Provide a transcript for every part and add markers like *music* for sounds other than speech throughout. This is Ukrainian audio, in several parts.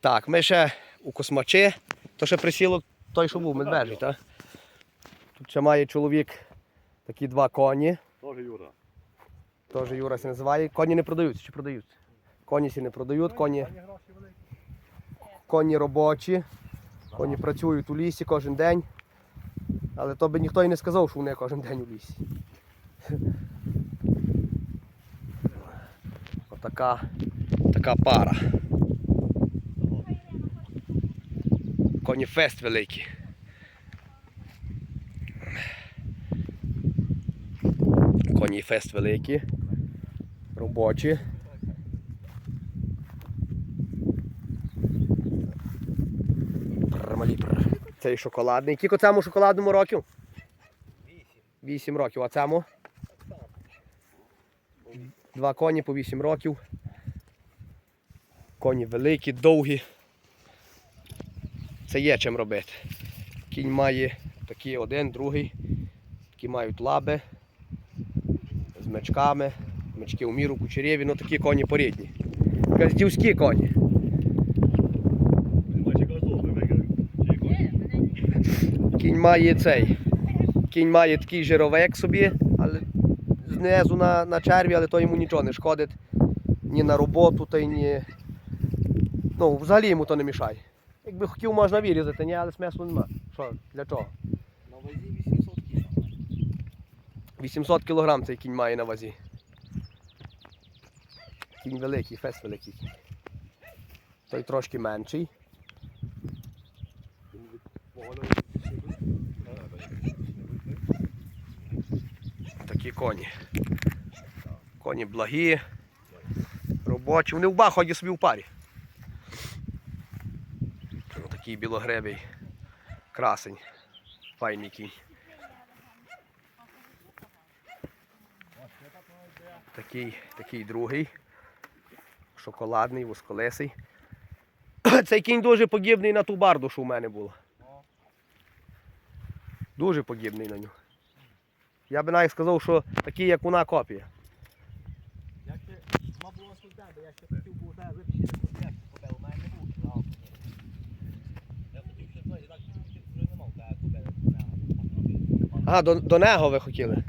Так, ми ще у космачі, то ще присілок той, що був медвежий, так? Тут ще має чоловік такі два коні. Тоже Юра. Теж Юра се називає. Коні не продаються чи продаються? Коні сі не продають, коні, Коні коні робочі, коні працюють у лісі кожен день. Але то би ніхто і не сказав, що вони кожен день у лісі. Отака така пара. Коні фест великий. Коні фест великі. Робочі. Цей шоколадний. Кілько цьому шоколадному років? Вісім років. А цьому? Два коні по 8 років. Коні великі, довгі. Це є чим робити. Кінь має такий один, другий. Такі мають лаби з мечками. Мечки у міру, кучерєві, ну такі коні порідні. Газдівські коні. Кінь має цей. Кінь має такий жировик собі, але знизу на, на черві, але то йому нічого не шкодить. Ні на роботу, та й ні. Ну, взагалі йому то не мішає. Якби хотів, можна вирізати, ні, але смислу нема. Що, для чого? На вазі 800 кг. 800 кг цей кінь має на вазі. Кінь великий, фест великий. Той трошки менший. Такі коні. Коні благі, робочі. Вони в ба ходять собі в парі. Ось Такий білогребий красень. Файний кінь. Такий, такий другий. Шоколадний, восколесий. *coughs* Цей кінь дуже подібний на ту барду, що в мене була. Дуже подібний на нього. Я би навіть сказав, що такий, як вона копія. Як ти мав було у тебе, я ще хотів був тебе контекст, бо у мене не був кілав. Я хотів ще той, так не мав тебе купити. А, до, до нього ви хотіли.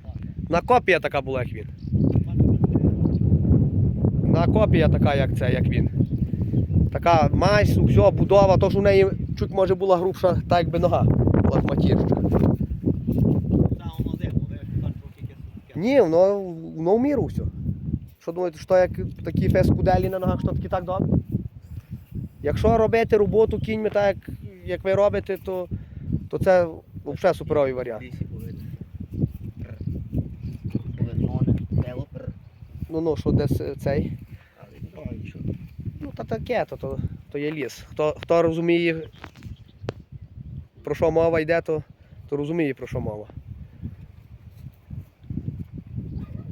На копія така була, як він. На копія така, як це, як він. Така мазь, все, будова, то що в неї чуть може була грубша, так якби нога. Лахматірща. Та воно зиму, ви там трохи кисне. Ні, воно, воно в міру все. Що думаєте, що як такі фескуделі на ногах, що такі так добре? Якщо робити роботу кіньми так, як, як ви робите, то, то це взагалі суперовий варіант. Ну ну, що десь е, цей. Ну та таке, то, то, то є ліс. Хто, хто розуміє, про що мова йде, то, то розуміє, про що мова.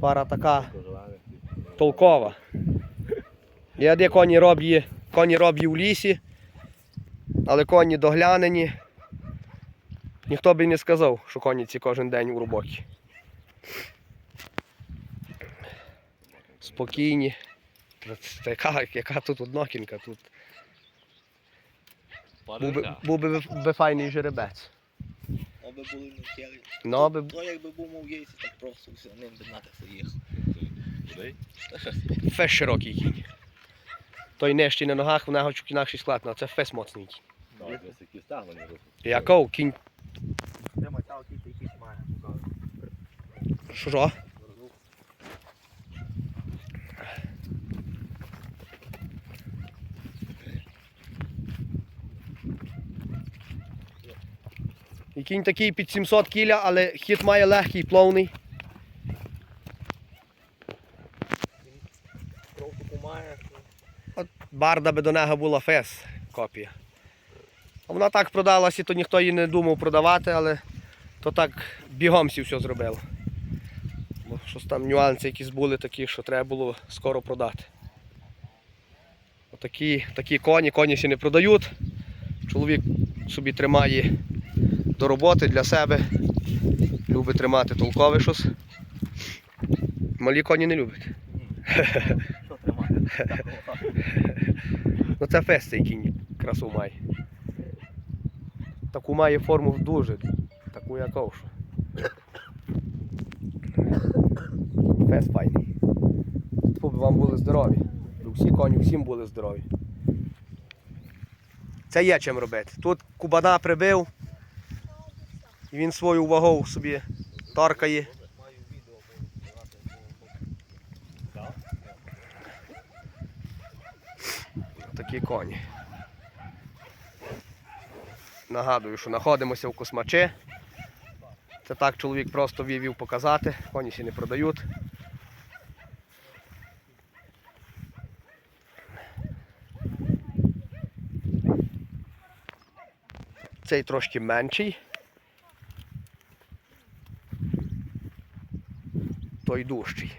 Пара така толкова. Я де коні роблі, коні роблі в лісі, але коні доглянені. Ніхто би не сказав, що коні ці кожен день у роботі. Спокійні. Яка, яка тут однокінка, тут був би, був би, би файний жеребець. Аби були не тіли. Ну, аби То якби був мов єйці, так просто все ним би нати поїхав. Та фес широкий кінь. Той нижчий на ногах, в нього інакший склад, але це фес моцний кінь. Яков кінь. Що? І кінь такий під 700 кіля, але хід має легкий, плавний. Має. Барда би до нього була фес копія. А вона так продалася, то ніхто її не думав продавати, але то так бігом всі все зробило. Бо щось там нюанси якісь були такі, що треба було скоро продати. Отакі такі коні, коні ще не продають. Чоловік собі тримає до роботи для себе. Любить тримати толкове щось. Малі коні не любить. Що тримати? *laughs* Ну це фест цей кінь красу має. Таку має форму дуже, таку як овшу. Фест файний. Щоб вам були здорові. Всі коні всім були здорові. Це є чим робити. Тут кубана прибив, і він свою вагу собі сказати. Такі коні. Нагадую, що знаходимося в Космачі. Це так чоловік просто вівів показати, коні ще не продають. Цей трошки менший. Той дужчий.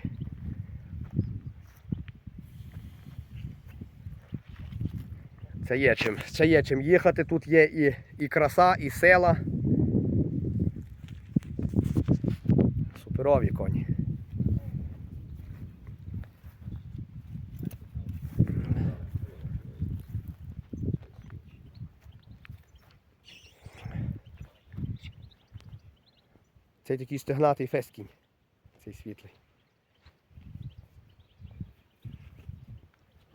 Це є чим. Це є чим їхати. Тут є і, і краса, і села. Суперові коні. Цей такий стегнатий фескінь. Цей світлий.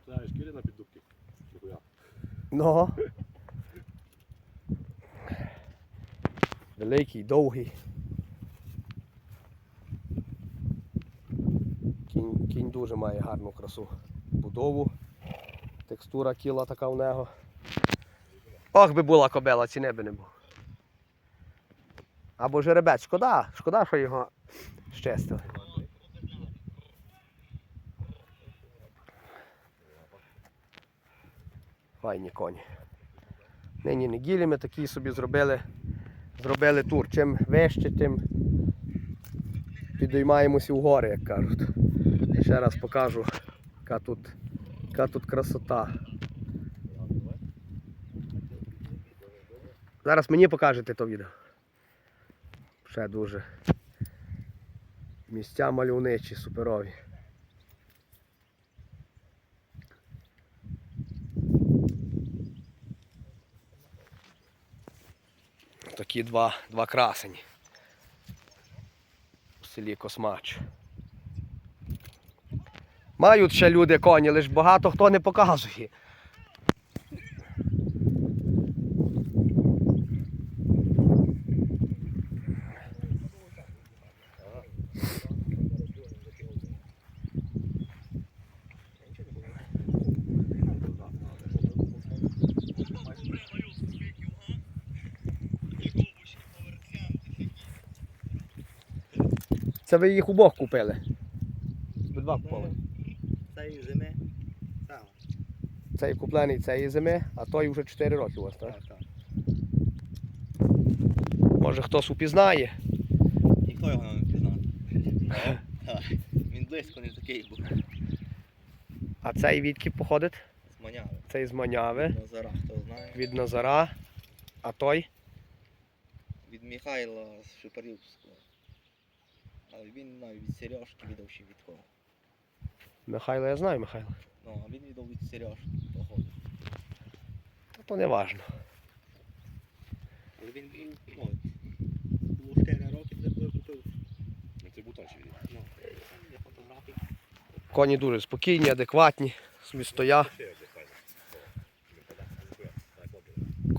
Знаєш, шкіри на піддубки. Ну. Великий, довгий. Кінь, кінь дуже має гарну красу. Будову. Текстура кіла така в нього. Ох би була кобела, ціни би не було. Або жеребець. Шкода, шкода, що його щастили. Файні коні. Нині неділі ми такі собі зробили, зробили тур. Чим вище, тим підіймаємося в гори, як кажуть. Ще раз покажу, яка тут, яка тут красота. Зараз мені покажете то відео. Ще дуже. Місця мальовничі, суперові. Такі два, два красені. У селі Космач. Мають ще люди коні, лише багато хто не показує. Це ви їх обох купили. Два купили. Цієї зими. Так, Цей куплений цієї зими, а той вже 4 роки у вас, так? так, так. Може хтось упізнає. Ніхто його не. Так. Він близько не такий був. А цей відки походить? Зманяли. Цей з Маняви, Назара, хто знає. від Назара, а той Від Михайла з Шипарівського. Але він навіть від Сережки віддав ще від кого. Михайло, я знаю Михайло. Ну, а він віддав від Сережки, походу. Та то не важно. Але він був, ну, було 4 роки, де коли купив. Ну це бутон ще від. Ну, є фотографії. Коні дуже спокійні, адекватні, собі стоя.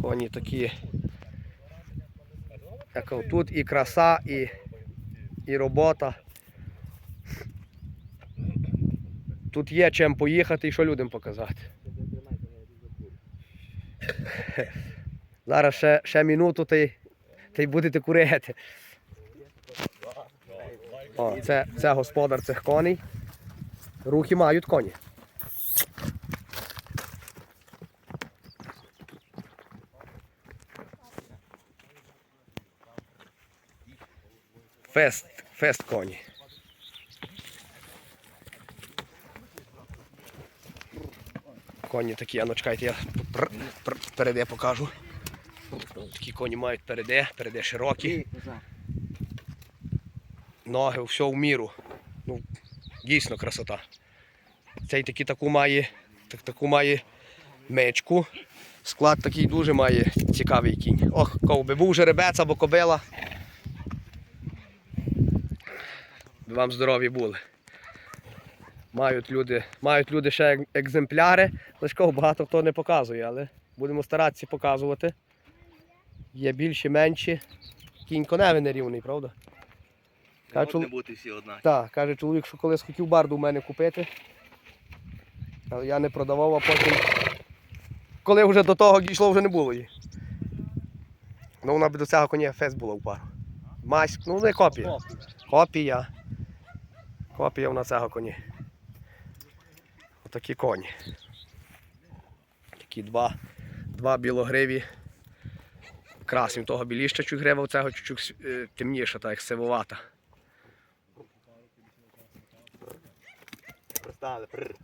Коні такі. Як тут і краса, і, і робота. Тут є чим поїхати і що людям показати. Зараз ще, ще минуту та й, будете курити. О, це, це господар цих коней. Рухи мають коні. Фест, фест коні. Коні такі, а ну чекайте, я переде покажу. Такі коні мають переде, переде широкі, ноги, все в міру. Ну, дійсно красота. Цей такий таку має, так, таку має мечку. Склад такий дуже має цікавий кінь. Ох, ковби, був жеребець або кобила. Би вам здорові були. Мають люди, мають люди ще екземпляри. Лишков багато хто не показує, але будемо старатися показувати. Є більші, менші. Кінь коневий нерівний, правда? Каже, чол- бути всі однакові. Так, каже чоловік, що колись хотів барду у мене купити. Але я не продавав, а потім. Коли вже до того дійшло, вже не було її. Ну, вона б до цього коня фест була в пару. Мась, ну не копія. Копія. Копія вона цього коні. Отакі коні. Такі два, два білогриві. Красні, того біліща чуть грива, цього чуть е, темніша, так як. Пристали, пррр.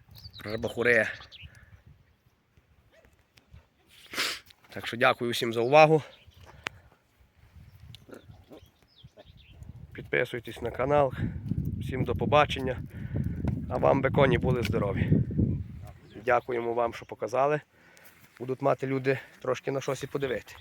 Так що дякую всім за увагу. Підписуйтесь на канал. Всім до побачення. А вам беконі були здорові. Дякуємо вам, що показали. Будуть мати люди трошки на щось і подивити.